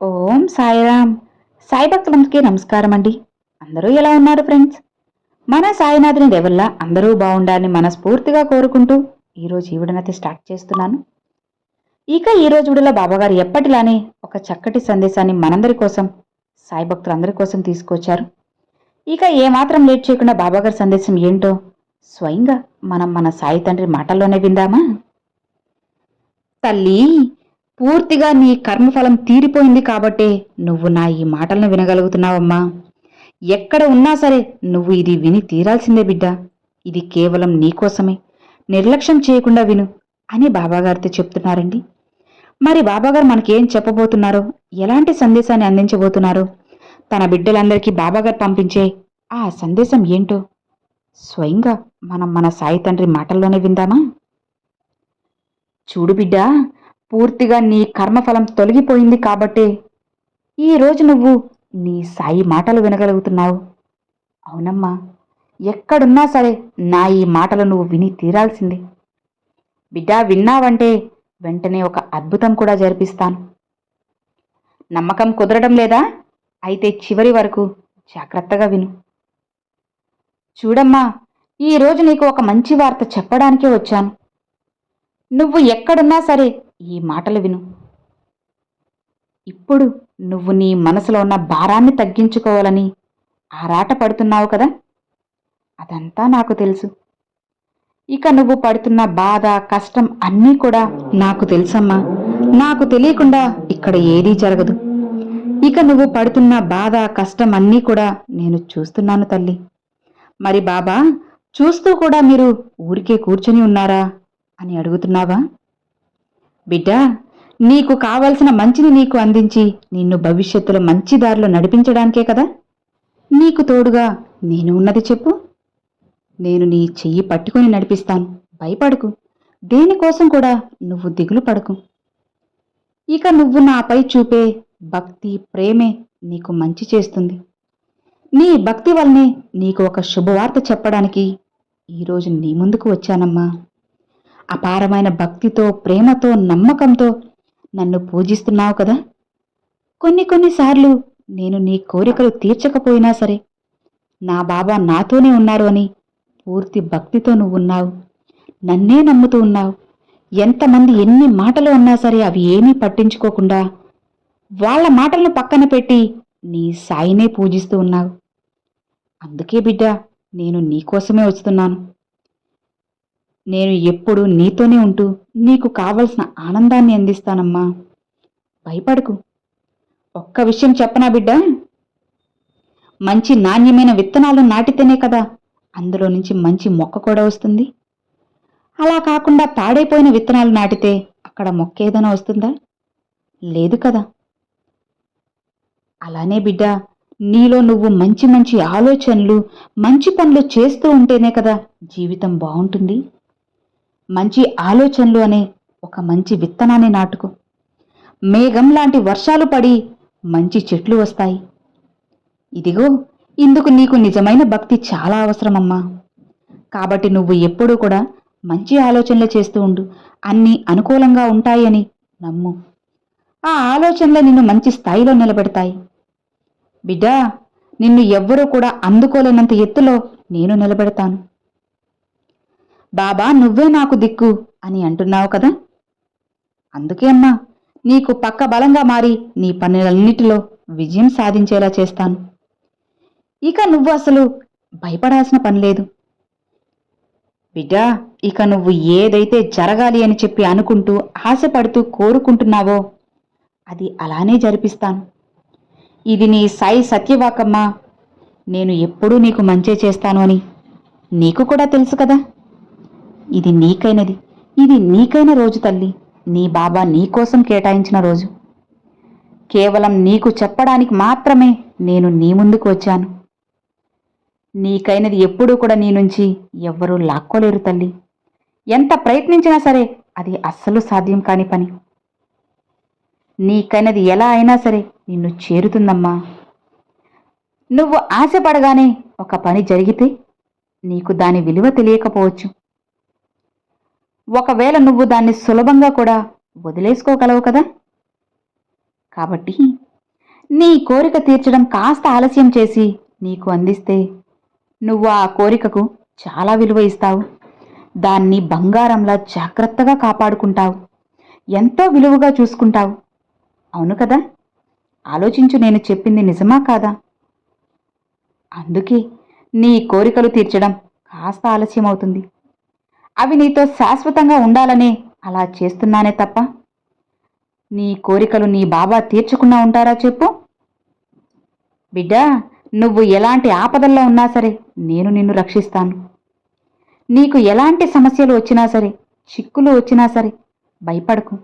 ఓం సాయిరామ్. సాయి భక్తులందరికీ నమస్కారం అండి అందరూ ఎలా ఉన్నారు ఫ్రెండ్స్? మన సాయినాథుని దేవుల్లా అందరూ బాగుండాలని మనస్ఫూర్తిగా కోరుకుంటూ ఈరోజు ఈ విడనైతే స్టార్ట్ చేస్తున్నాను. ఇక ఈ రోజు విడలో బాబాగారు ఎప్పటిలానే ఒక చక్కటి సందేశాన్ని మనందరి కోసం సాయి భక్తులందరి కోసం తీసుకొచ్చారు. ఇక ఏమాత్రం లేట్ చేయకుండా బాబాగారి సందేశం ఏంటో స్వయంగా మనం మన సాయి తండ్రి మాటల్లోనే విందామా? తల్లి! పూర్తిగా నీ కర్మఫలం తీరిపోయింది కాబట్టే నువ్వు నా ఈ మాటలను వినగలుగుతున్నావమ్మా. ఎక్కడ ఉన్నా సరే నువ్వు ఇది విని తీరాల్సిందే బిడ్డ. ఇది కేవలం నీకోసమే నిర్లక్ష్యం చేయకుండా విను అని బాబాగారితో చెప్తున్నారండి. మరి బాబాగారు మనకేం చెప్పబోతున్నారో ఎలాంటి సందేశాన్ని అందించబోతున్నారో తన బిడ్డలందరికీ బాబాగారు పంపించే ఆ సందేశం ఏంటో స్వయంగా మనం మన సాయి తండ్రి మాటల్లోనే విందామా? చూడు బిడ్డా పూర్తిగా నీ కర్మఫలం తొలగిపోయింది కాబట్టే ఈరోజు నువ్వు నీ సాయి మాటలు వినగలుగుతున్నావు. అవునమ్మా ఎక్కడున్నా సరే నా ఈ మాటలు నువ్వు విని తీరాల్సిందే. బిడ్డా విన్నావంటే వెంటనే ఒక అద్భుతం కూడా జరిపిస్తాను. నమ్మకం కుదరడం లేదా? అయితే చివరి వరకు జాగ్రత్తగా విను. చూడమ్మా ఈరోజు నీకు ఒక మంచి వార్త చెప్పడానికే వచ్చాను. నువ్వు ఎక్కడున్నా సరే ఈ మాటలు విను. ఇప్పుడు నువ్వు నీ మనసులో ఉన్న భారాన్ని తగ్గించుకోవాలని ఆరాట పడుతున్నావు కదా? అదంతా నాకు తెలుసు. ఇక నువ్వు పడుతున్న బాధ కష్టం అన్నీ కూడా నాకు తెలుసమ్మా. నాకు తెలియకుండా ఇక్కడ ఏదీ జరగదు. ఇక నువ్వు పడుతున్న బాధ కష్టం అన్నీ కూడా నేను చూస్తున్నాను తల్లి. మరి బాబా చూస్తూ కూడా మీరు ఊరికే కూర్చొని ఉన్నారా? అని అడుగుతున్నావా? బిడ్డా నీకు కావలసిన మంచిని నీకు అందించి నిన్ను భవిష్యత్తులో మంచి దారిలో నడిపించడానికే కదా? నీకు తోడుగా నేను ఉన్నది చెప్పు. నేను నీ చెయ్యి పట్టుకొని నడిపిస్తాను. భయపడకు. దేనికోసం కూడా నువ్వు దిగులు పడకు. ఇక నువ్వు నాపై చూపే భక్తి ప్రేమే నీకు మంచి చేస్తుంది. నీ భక్తి వల్లనే నీకు ఒక శుభవార్త చెప్పడానికి ఈరోజు నీ ముందుకు వచ్చానమ్మా. అపారమైన భక్తితో ప్రేమతో నమ్మకంతో నన్ను పూజిస్తున్నావు కదా? కొన్ని కొన్నిసార్లు నేను నీ కోరికలు తీర్చకపోయినా సరే నా బాబా నాతోనే ఉన్నారు అని పూర్తి భక్తితో నువ్వు ఉన్నావు. నన్నే నమ్ముతూ ఉన్నావు. ఎంతమంది ఎన్ని మాటలు ఉన్నా సరే అవి ఏమీ పట్టించుకోకుండా వాళ్ళ మాటలను పక్కన పెట్టి నీ సాయినే పూజిస్తూ ఉన్నావు. అందుకే బిడ్డ నేను నీకోసమే వస్తున్నాను. నేను ఎప్పుడు నీతోనే ఉంటూ నీకు కావలసిన ఆనందాన్ని అందిస్తానమ్మా. భయపడకు. ఒక్క విషయం చెప్పనా బిడ్డ? మంచి నాణ్యమైన విత్తనాలు నాటితేనే కదా అందులో నుంచి మంచి మొక్క కూడా వస్తుంది. అలా కాకుండా పాడైపోయిన విత్తనాలు నాటితే అక్కడ మొక్క ఏదైనా వస్తుందా? లేదు కదా. అలానే బిడ్డ నీలో నువ్వు మంచి మంచి ఆలోచనలు మంచి పనులు చేస్తూ ఉంటేనే కదా జీవితం బాగుంటుంది. మంచి ఆలోచనలు అనే ఒక మంచి విత్తనాన్ని నాటుకో. మేఘం లాంటి వర్షాలు పడి మంచి చెట్లు వస్తాయి. ఇదిగో ఇందుకు నీకు నిజమైన భక్తి చాలా అవసరమమ్మా. కాబట్టి నువ్వు ఎప్పుడూ కూడా మంచి ఆలోచనలు చేస్తూ ఉండు. అన్నీ అనుకూలంగా ఉంటాయని నమ్ము. ఆ ఆలోచనలే నిన్ను మంచి స్థాయిలో నిలబెడతాయి. బిడ్డా నిన్ను ఎవ్వరూ కూడా అందుకోలేనంత ఎత్తులో నేను నిలబెడతాను. బాబా నువ్వే నాకు దిక్కు అని అంటున్నావు కదా? అందుకే అమ్మా నీకు పక్క బలంగా మారి నీ పనులన్నిటిలో విజయం సాధించేలా చేస్తాను. ఇక నువ్వు అసలు భయపడాల్సిన పని లేదు. బిడ్డా ఇక నువ్వు ఏదైతే జరగాలి అని చెప్పి అనుకుంటూ ఆశపడుతూ కోరుకుంటున్నావో అది అలానే జరిపిస్తాను. ఇది నీ సాయి సత్యవాకమ్మా. నేను ఎప్పుడూ నీకు మంచే చేస్తాను అని నీకు కూడా తెలుసు కదా? ఇది నీకైనది. ఇది నీకైన రోజు తల్లి. నీ బాబా నీకోసం కేటాయించిన రోజు. కేవలం నీకు చెప్పడానికి మాత్రమే నేను నీ ముందుకు వచ్చాను. నీకైనది ఎప్పుడూ కూడా నీ నుంచి ఎవ్వరూ లాక్కోలేరు తల్లి. ఎంత ప్రయత్నించినా సరే అది అస్సలు సాధ్యం కాని పని. నీకైనది ఎలా అయినా సరే నిన్ను చేరుతుందమ్మా. నువ్వు ఆశపడగానే ఒక పని జరిగితే నీకు దాని విలువ తెలియకపోవచ్చు. ఒకవేళ నువ్వు దాన్ని సులభంగా కూడా వదిలేసుకోగలవు కదా? కాబట్టి నీ కోరిక తీర్చడం కాస్త ఆలస్యం చేసి నీకు అందిస్తే నువ్వు ఆ కోరికకు చాలా విలువ ఇస్తావు. దాన్ని బంగారంలా జాగ్రత్తగా కాపాడుకుంటావు. ఎంతో విలువగా చూసుకుంటావు. అవును కదా? ఆలోచించు నేను చెప్పింది నిజమా కాదా? అందుకే నీ కోరికలు తీర్చడం కాస్త ఆలస్యం అవుతుంది అవి నీతో శాశ్వతంగా ఉండాలనే అలా చేస్తున్నానే తప్ప. నీ కోరికలు నీ బాబా తీర్చకుండా ఉంటారా చెప్పు? బిడ్డా నువ్వు ఎలాంటి ఆపదల్లో ఉన్నా సరే నేను నిన్ను రక్షిస్తాను. నీకు ఎలాంటి సమస్యలు వచ్చినా సరే చిక్కులు వచ్చినా సరే భయపడకు.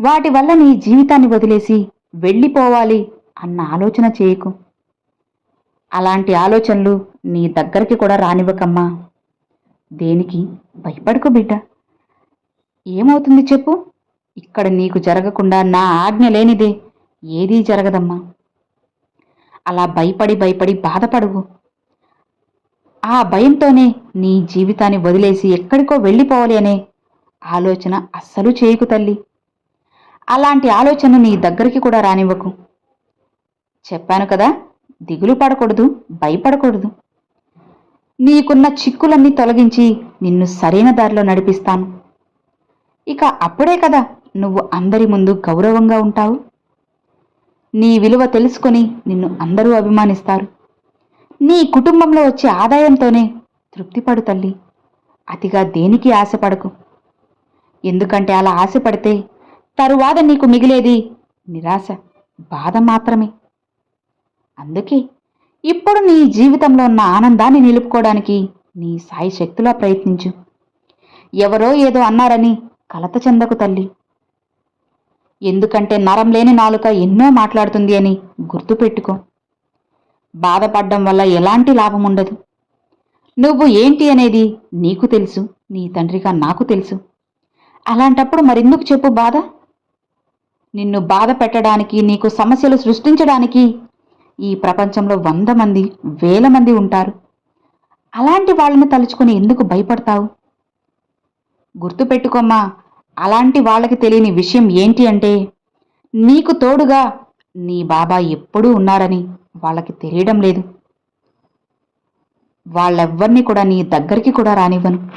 వాటి వల్ల నీ జీవితాన్ని వదిలేసి వెళ్ళిపోవాలి అన్న ఆలోచన చేయకు. అలాంటి ఆలోచనలు నీ దగ్గరికి కూడా రానివ్వకమ్మా. దేనికి? భయపడకు బిడ్డ. ఏమవుతుంది చెప్పు? ఇక్కడ నీకు జరగకుండా నా ఆజ్ఞ లేనిదే ఏదీ జరగదమ్మా. అలా భయపడి భయపడి బాధపడువు ఆ భయంతోనే నీ జీవితాన్ని వదిలేసి ఎక్కడికో వెళ్ళిపోవాలి అనే ఆలోచన అస్సలు చేయకు తల్లి. అలాంటి ఆలోచన నీ దగ్గరికి కూడా రానివ్వకు. చెప్పాను కదా దిగులు పడకూడదు భయపడకూడదు. నీకున్న చిక్కులన్నీ తొలగించి నిన్ను సరైన దారిలో నడిపిస్తాను. ఇక అప్పుడే కదా నువ్వు అందరి ముందు గౌరవంగా ఉంటావు. నీ విలువ తెలుసుకొని నిన్ను అందరూ అభిమానిస్తారు. నీ కుటుంబంలో వచ్చే ఆదాయంతోనే తృప్తిపడు తల్లి. అతిగా దేనికి ఆశపడకు? ఎందుకంటే అలా ఆశపడితే తరువాత నీకు మిగిలేది నిరాశ బాధ మాత్రమే. అందుకే ఇప్పుడు నీ జీవితంలో ఉన్న ఆనందాన్ని నిలుపుకోవడానికి నీ సాయి శక్తిలో ప్రయత్నించు. ఎవరో ఏదో అన్నారని కలత చెందకు తల్లి. ఎందుకంటే నరం లేని నాలుక ఎన్నో మాట్లాడుతుంది అని గుర్తుపెట్టుకో బాధపడ్డం వల్ల ఎలాంటి లాభం ఉండదు. నువ్వు ఏంటి అనేది నీకు తెలుసు నీ తండ్రిగా నాకు తెలుసు. అలాంటప్పుడు మరెందుకు చెప్పు బాధ? నిన్ను బాధ పెట్టడానికి నీకు సమస్యలు సృష్టించడానికి ఈ ప్రపంచంలో వంద మంది వేల మంది ఉంటారు. అలాంటి వాళ్ళని తలుచుకుని ఎందుకు భయపడతావు? గుర్తుపెట్టుకోమ్మా అలాంటి వాళ్ళకి తెలియని విషయం ఏంటి అంటే నీకు తోడుగా నీ బాబా ఎప్పుడూ ఉన్నారని వాళ్ళకి తెలియడం లేదు. వాళ్ళెవ్వరిని కూడా నీ దగ్గరికి కూడా రానివ్వను.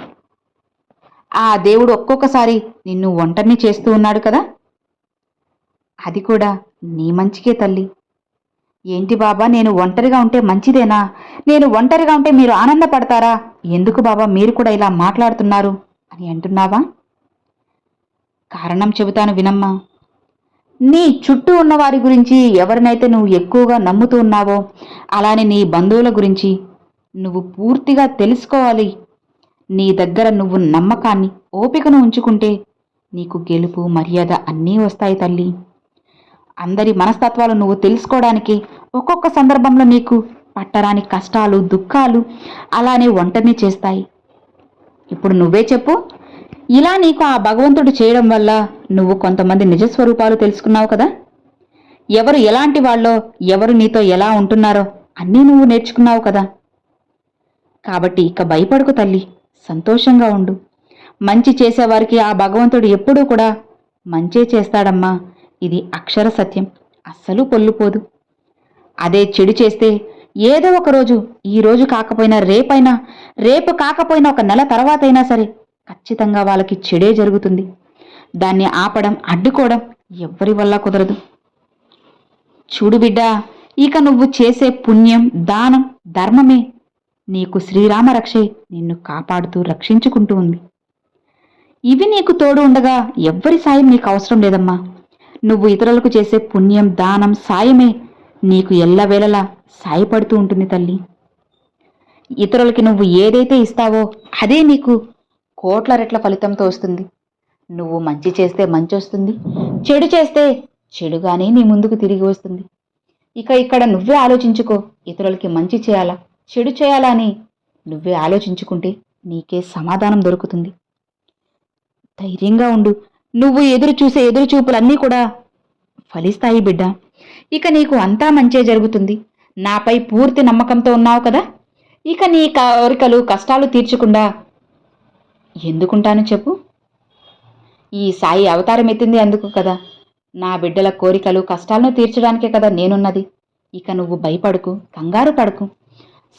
ఆ దేవుడు ఒక్కొక్కసారి నిన్ను ఒంటరిని చేస్తూ ఉన్నాడు కదా? అది కూడా నీ మంచికే తల్లి. ఏంటి బాబా నేను ఒంటరిగా ఉంటే మంచిదేనా? నేను ఒంటరిగా ఉంటే మీరు ఆనందపడతారా? ఎందుకు బాబా మీరు కూడా ఇలా మాట్లాడుతున్నారు అని అంటున్నావా? కారణం చెబుతాను వినమ్మా. నీ చుట్టూ ఉన్న వారి గురించి ఎవరినైతే నువ్వు ఎక్కువగా నమ్ముతూ ఉన్నావో అలానే నీ బంధువుల గురించి నువ్వు పూర్తిగా తెలుసుకోవాలి. నీ దగ్గర నువ్వు నమ్మకాన్ని ఓపికను ఉంచుకుంటే నీకు గెలుపు మర్యాద అన్నీ వస్తాయి తల్లి. అందరి మనస్తత్వాలు నువ్వు తెలుసుకోవడానికి ఒక్కొక్క సందర్భంలో నీకు పట్టరాని కష్టాలు దుఃఖాలు అలానే ఒంటరిని చేస్తాయి. ఇప్పుడు నువ్వే చెప్పు ఇలా నీకు ఆ భగవంతుడు చేయడం వల్ల నువ్వు కొంతమంది నిజస్వరూపాలు తెలుసుకున్నావు కదా? ఎవరు ఎలాంటి వాళ్ళో ఎవరు నీతో ఎలా ఉంటున్నారో అన్నీ నువ్వు నేర్చుకున్నావు కదా? కాబట్టి ఇక భయపడకు తల్లి సంతోషంగా ఉండు. మంచి చేసేవారికి ఆ భగవంతుడు ఎప్పుడూ కూడా మంచే చేస్తాడమ్మా. ఇది అక్షర సత్యం. అస్సలు పొల్లుపోదు. అదే చెడు చేస్తే ఏదో ఒక రోజు ఈ రోజు కాకపోయినా రేపైనా రేపు కాకపోయినా ఒక నెల తర్వాతైనా సరే ఖచ్చితంగా వాళ్ళకి చెడే జరుగుతుంది. దాన్ని ఆపడం అడ్డుకోవడం ఎవ్వరి వల్ల కుదరదు. చూడు బిడ్డా ఇక నువ్వు చేసే పుణ్యం దానం ధర్మమే నీకు శ్రీరామ రక్షే నిన్ను కాపాడుతూ రక్షించుకుంటూ ఉంది. ఇవి నీకు తోడు ఉండగా ఎవ్వరి సాయం నీకు అవసరం లేదమ్మా. నువ్వు ఇతరులకు చేసే పుణ్యం దానం సాయమే నీకు ఎల్లవేళలా సాయపడుతూ ఉంటుంది తల్లి. ఇతరులకి నువ్వు ఏదైతే ఇస్తావో అదే నీకు కోట్ల రెట్ల ఫలితంతో వస్తుంది. నువ్వు మంచి చేస్తే మంచి వస్తుంది చెడు చేస్తే చెడుగానే నీ ముందుకు తిరిగి వస్తుంది. ఇక ఇక్కడ నువ్వే ఆలోచించుకో ఇతరులకి మంచి చేయాలా చెడు చేయాలా అని నువ్వే ఆలోచించుకుంటే నీకే సమాధానం దొరుకుతుంది. ధైర్యంగా ఉండు నువ్వు ఎదురు చూసే ఎదురుచూపులన్నీ కూడా ఫలిస్తాయి బిడ్డ. ఇక నీకు అంతా మంచే జరుగుతుంది. నాపై పూర్తి నమ్మకంతో ఉన్నావు కదా? ఇక నీ కోరికలు కష్టాలు తీర్చకుండా ఎందుకుంటాను చెప్పు. ఈ సాయి అవతారం ఎత్తింది అందుకు కదా. నా బిడ్డల కోరికలు కష్టాలను తీర్చడానికే కదా నేనున్నది. ఇక నువ్వు భయపడకు కంగారు పడకు.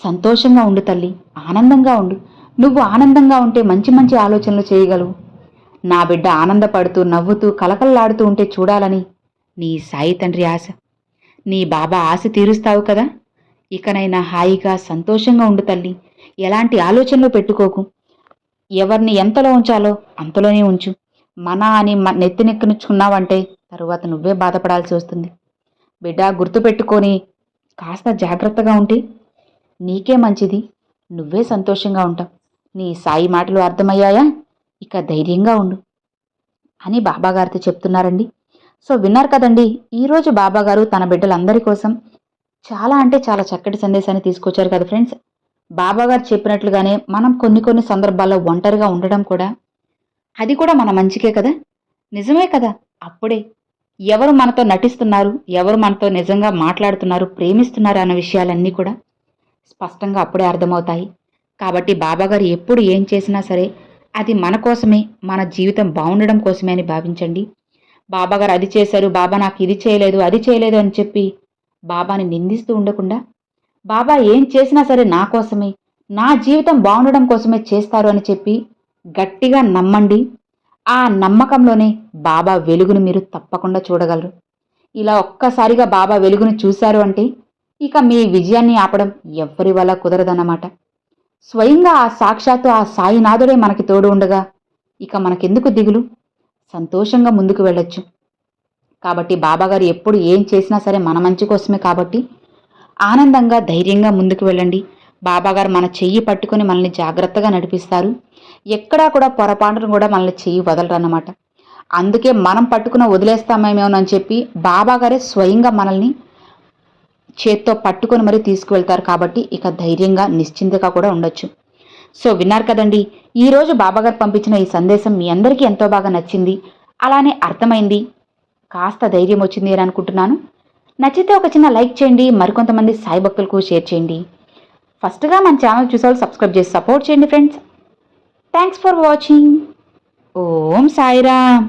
సంతోషంగా ఉండు తల్లి ఆనందంగా ఉండు. నువ్వు ఆనందంగా ఉంటే మంచి మంచి ఆలోచనలు చేయగలవు. నా బిడ్డ ఆనందపడుతూ నవ్వుతూ కలకల్లాడుతూ ఉంటే చూడాలని నీ సాయి తండ్రి ఆశ. నీ బాబా ఆశ తీరుస్తావు కదా? ఇకనైనా హాయిగా సంతోషంగా ఉండు తల్లి. ఎలాంటి ఆలోచనలు పెట్టుకోకు. ఎవరిని ఎంతలో ఉంచాలో అంతలోనే ఉంచు. మన అని మ- తరువాత నువ్వే బాధపడాల్సి వస్తుంది. బిడ్డ గుర్తుపెట్టుకొని కాస్త జాగ్రత్తగా ఉంటే నీకే మంచిది. నువ్వే సంతోషంగా ఉంటావు. నీ సాయి మాటలు అర్థమయ్యాయా? ఇక ధైర్యంగా ఉండు అని బాబాగారితో చెప్తున్నారండి. సో విన్నారు కదండి ఈరోజు బాబాగారు తన బిడ్డలందరి కోసం చాలా అంటే చాలా చక్కటి సందేశాన్ని తీసుకొచ్చారు కదా ఫ్రెండ్స్. బాబాగారు చెప్పినట్లుగానే మనం కొన్ని కొన్ని సందర్భాల్లో ఒంటరిగా ఉండడం కూడా అది కూడా మన మంచికే కదా. నిజమే కదా అప్పుడే. ఎవరు మనతో నటిస్తున్నారు ఎవరు మనతో నిజంగా మాట్లాడుతున్నారు ప్రేమిస్తున్నారు అన్న విషయాలన్నీ కూడా స్పష్టంగా అప్పుడే అర్థమవుతాయి. కాబట్టి బాబాగారు ఎప్పుడు ఏం చేసినా సరే అది మన కోసమే మన జీవితం బాగుండడం కోసమే అని భావించండి. బాబాగారు అది చేశారు బాబా నాకు ఇది చేయలేదు అది చేయలేదు అని చెప్పి బాబాని నిందిస్తూ ఉండకుండా బాబా ఏం చేసినా సరే నా కోసమే నా జీవితం బాగుండడం కోసమే చేస్తారు అని చెప్పి గట్టిగా నమ్మండి. ఆ నమ్మకంలోనే బాబా వెలుగును మీరు తప్పకుండా చూడగలరు. ఇలా ఒక్కసారిగా బాబా వెలుగును చూశారు అంటే ఇక మీ విజయాన్ని ఆపడం ఎవ్వరి వల్ల కుదరదన్నమాట. స్వయంగా ఆ సాక్షాత్తు ఆ సాయినాథుడే మనకి తోడు ఉండగా. ఇక మనకెందుకు దిగులు? సంతోషంగా ముందుకు వెళ్ళొచ్చు. కాబట్టి బాబాగారు ఎప్పుడు ఏం చేసినా సరే మన మంచి కోసమే కాబట్టి ఆనందంగా ధైర్యంగా ముందుకు వెళ్ళండి. బాబాగారు మన చెయ్యి పట్టుకొని మనల్ని జాగ్రత్తగా నడిపిస్తారు. ఎక్కడా కూడా పొరపాటును కూడా మనల్ని చెయ్యి వదలరు అన్నమాట అందుకే మనం పట్టుకున్న వదిలేస్తామేమోనని చెప్పి బాబాగారే స్వయంగా మనల్ని చేత్తో పట్టుకొని మరీ తీసుకువెళ్తారు కాబట్టి ఇక ధైర్యంగా నిశ్చింతగా కూడా ఉండొచ్చు. సో విన్నారు కదండి ఈరోజు బాబాగారు పంపించిన ఈ సందేశం మీ అందరికీ ఎంతో బాగా నచ్చింది. అలానే అర్థమైంది. కాస్త ధైర్యం వచ్చింది అని అనుకుంటున్నాను. నచ్చితే ఒక చిన్న లైక్ చేయండి మరికొంతమంది సాయి భక్తులకు షేర్ చేయండి. ఫస్ట్గా మన ఛానల్ చూసేవాళ్ళు సబ్స్క్రైబ్ చేసి సపోర్ట్ చేయండి friends. Thanks for watching. Om Sairam.